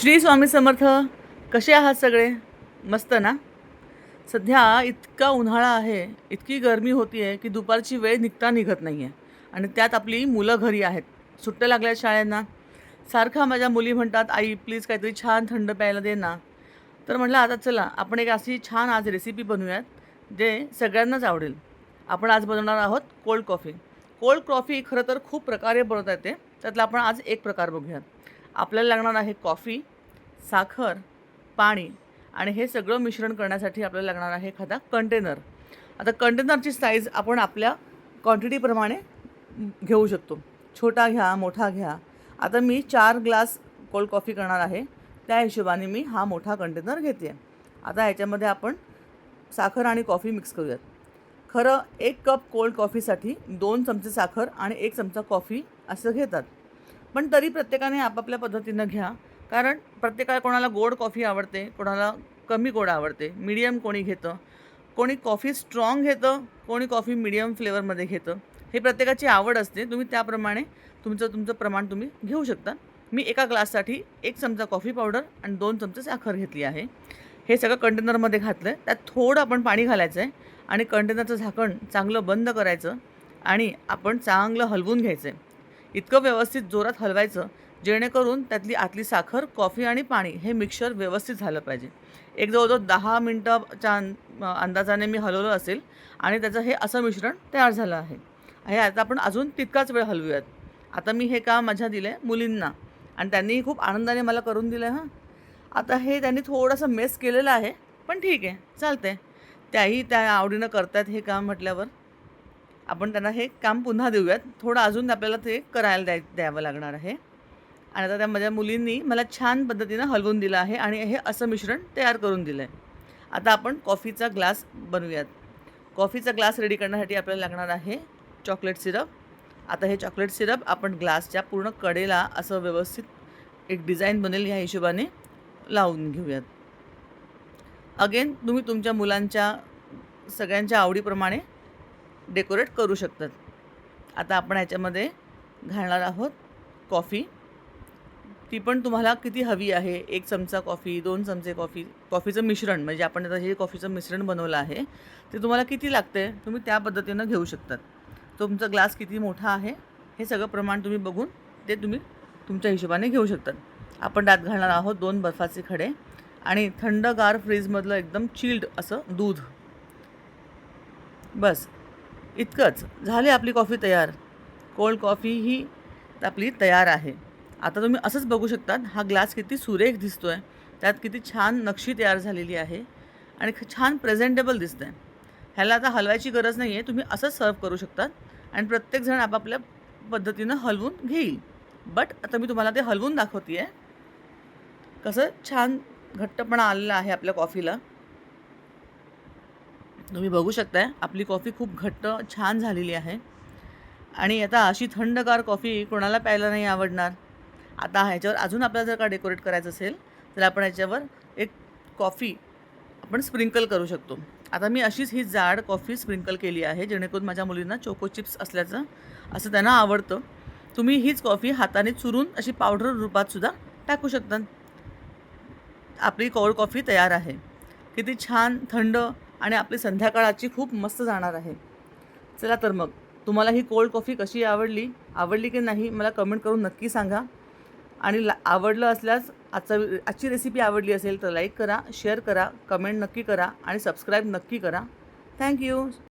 श्री स्वामी समर्थ कसे आहात सगळे? मस्त ना? सध्या इतका उन्हाळा आहे इतकी गरमी होती आहे की दुपारची वेळ निघता निघत नाही आहे आणि त्यात आपली मुलं घरी आहेत. सुट्ट्या लागल्या शाळेंना. सारखा माझ्या मुली म्हणतात आई प्लीज काहीतरी छान थंड प्यायला दे ना. तर म्हटलं आता चला आपण एक अशी छान आज रेसिपी बनवूयात जे सगळ्यांनाच आवडेल. आपण आज बनवणार आहोत कोल्ड कॉफी कोल्ड कॉफी खरं तर खूप प्रकारे बनवता येते. त्यातला आपण आज एक प्रकार बघूयात. आपल्याला लागणार आहे कॉफी साखर पाणी आणि हे सगळं मिश्रण करण्यासाठी आपल्याला लागणार आहे एखादा कंटेनर. आता कंटेनरची साईज आपण आपल्या क्वांटिटीप्रमाणे घेऊ शकतो. छोटा घ्या मोठा घ्या. आता मी चार ग्लास कोल्ड कॉफी करणार आहे. त्या हिशोबाने मी हा मोठा कंटेनर घेते आता ह्याच्यामध्ये आपण साखर आणि कॉफी मिक्स करूयात. खरं एक कप कोल्ड कॉफीसाठी दोन चमचे साखर आणि एक चमचा कॉफी असं घेतात. पण तरी प्रत्येकाने आपापल्या पद्धतीनं घ्या. कारण प्रत्येकाला कोणाला गोड कॉफी आवडते कोणाला कमी गोड आवडते. मीडियम कोणी घेतं कोणी कॉफी स्ट्रॉंग घेतं कोणी कॉफी मिडियम फ्लेवरमध्ये घेतं. हे प्रत्येकाची आवड असते. तुम्ही त्याप्रमाणे तुमचं तुमचं प्रमाण तुम्ही घेऊ शकता. मी एका ग्लाससाठी एक चमचा कॉफी पावडर आणि दोन चमचे साखर घेतली आहे. हे सगळं कंटेनरमध्ये घातलं आहे त्यात थोडं आपण पाणी घालायचं आहे आणि कंटेनरचं झाकण चांगलं बंद करायचं आणि आपण चांगलं हलवून घ्यायचं आहे इतकं व्यवस्थित जोरात हलवायचं जेणेकरून त्यातली आतली साखर कॉफी आणि पाणी हे मिक्सर व्यवस्थित झालं पाहिजे. एक जवळजवळ दहा मिनटाच्या अं- अंदाजाने मी हलवलं असेल आणि त्याचं हे असं मिश्रण तयार झालं आहे. हे आता आपण अजून तितकाच वेळ हलवूयात. आता मी हे काम माझ्या दिलं आहे मुलींना आणि त्यांनीही खूप आनंदाने मला करून दिलं आहे हां. आता हे त्यांनी थोडंसं मेस केलेलं आहे पण ठीक आहे चालतंय. त्याही त्या आवडीनं करतात हे काम म्हटल्यावर. आपण त्यांना हे काम पुन्हा देऊयात. थोडं अजून आपल्याला ते करायला द्याय द्यावं लागणार आहे. आणि आता त्या माझ्या मुलींनी मला छान पद्धतीनं हलवून दिलं आहे आणि हे असं मिश्रण तयार करून दिलं आहे आता आपण कॉफीचा ग्लास बनवूयात. कॉफीचा ग्लास रेडी करण्यासाठी आपल्याला लागणार आहे चॉकलेट सिरप आता हे चॉकलेट सिरप आपण ग्लासच्या पूर्ण कडेला असं व्यवस्थित एक डिझाईन बनेल ह्या हिशोबाने लावून घेऊयात. अगेन तुम्ही तुमच्या मुलांच्या सगळ्यांच्या आवडीप्रमाणे डेकोरेट करू शकतात. आता आपण ह्याच्यामध्ये घालणार आहोत कॉफी. ती पण तुम्हाला किती हवी आहे? एक चमचा कॉफी दोन चमचे कॉफी कॉफीचं मिश्रण म्हणजे आपण आता हे कॉफीचं मिश्रण बनवलं आहे ते तुम्हाला किती लागते तुम्ही त्या पद्धतीनं घेऊ शकतात. तुमचा ग्लास किती मोठा आहे? हे सगळं प्रमाण तुम्ही बघून ते तुम्ही तुमच्या हिशोबाने घेऊ शकतात. आपण त्यात घालणार आहोत दोन बर्फाचे खडे आणि थंडगार फ्रीजमधलं एकदम चिल्ड असं दूध. बस. इतकंच. झाली आपली कॉफी तयार. कोल्ड कॉफी ही आपली तयार आहे. आता तुम्ही असंच बघू शकतात हा ग्लास किती सुरेख दिसतो आहे त्यात किती छान नक्षी तयार झालेली आहे आणि छान प्रेझेंटेबल दिसतं आहे ह्याला आता हलवायची गरज नाही आहे तुम्ही असंच सर्व करू शकतात आणि प्रत्येकजण आपापल्या पद्धतीनं हलवून घेईल. बट आता मी तुम्हाला ते हलवून दाखवते आहे कसं छान घट्टपणा आलेला आहे आपल्या कॉफीला. तुम्ही बघू शकताय आपली कॉफी खूप घट्ट छान झालेली आहे. आणि आता अशी थंडगार कॉफी कोणाला प्यायला नाही आवडणार. आता ह्याच्यावर अजून आपल्याला जर का डेकोरेट करायचं असेल तर आपण ह्याच्यावर एक कॉफी आपण स्प्रिंकल करू शकतो. आता मी अशीच ही जाड कॉफी स्प्रिंकल केली आहे जेणेकरून माझ्या मुलींना चोको चिप्स असल्याचं असं त्यांना आवडतं. तुम्ही हीच कॉफी हाताने चुरून अशी पावडर रूपात सुद्धा टाकू शकतात आपली कोल्ड कॉफी तयार आहे. किती छान थंड आणि आपली संध्याकाळाची खूप मस्त जाणार आहे. चला तर मग तुम्हाला ही कोल्ड कॉफी कशी आवडली? आवडली की नाही मला कमेंट करून नक्की सांगा. आणि ला आवडलं असल्यास आजचा आजची रेसिपी आवडली असेल तर लाईक करा शेअर करा कमेंट नक्की करा आणि सबस्क्राईब नक्की करा. थँक्यू